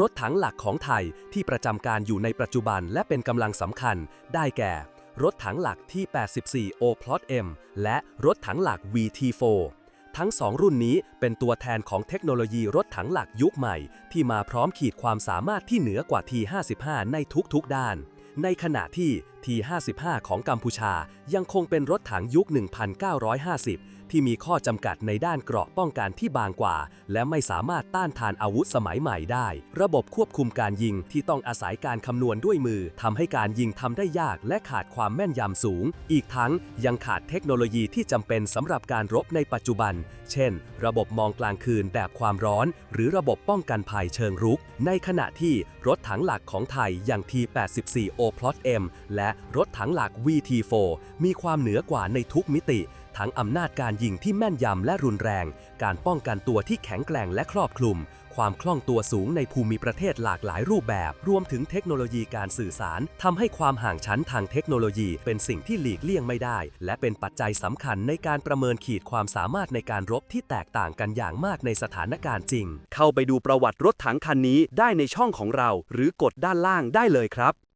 รถถังหลักของไทยที่ประจำการอยู่ในปัจจุบันและเป็นกำลังสำคัญ ได้แก่ รถถังหลักที่ 84 O Plot M และรถถังหลัก VT4 ทั้งสองรุ่นนี้เป็นตัวแทนของเทคโนโลยีรถถังหลักยุคใหม่ ที่มาพร้อมขีดความสามารถที่เหนือกว่า T55 ในทุกๆด้าน ในขณะที่ T55 ของกัมพูชา ยังคงเป็นรถถังยุค 1950 ที่มีข้อจำกัดในด้านเกราะป้องกันที่บางกว่า และไม่สามารถต้านทานอาวุธสมัยใหม่ได้ ระบบควบคุมการยิงที่ต้องอาศัยการคำนวณด้วยมือทำให้การยิงทำได้ยากและขาดความแม่นยำสูง อีกทั้งยังขาดเทคโนโลยีที่จำเป็นสำหรับการรบในปัจจุบัน เช่น ระบบมองกลางคืนแบบความร้อน หรือระบบป้องกันภัยเชิงรุก ในขณะที่รถถังหลักของไทยอย่าง T84 O Plot M และรถถังหลัก VT4 มีความเหนือกว่าในทุกมิติ ทั้งอำนาจการยิงที่แม่นยำและรุนแรง การป้องกันตัวที่แข็งแกร่งและครอบคลุม ความคล่องตัวสูงในภูมิประเทศหลากหลายรูปแบบ รวมถึงเทคโนโลยีการสื่อสารทำให้ความห่างชั้นทางเทคโนโลยีเป็นสิ่งที่หลีกเลี่ยงไม่ได้ และเป็นปัจจัยสำคัญในการประเมินขีดความสามารถในการรบที่แตกต่างกันอย่างมากในสถานการณ์จริง เข้าไปดูประวัติรถถังคันนี้ได้ในช่องของเรา หรือกดด้านล่างได้เลยครับ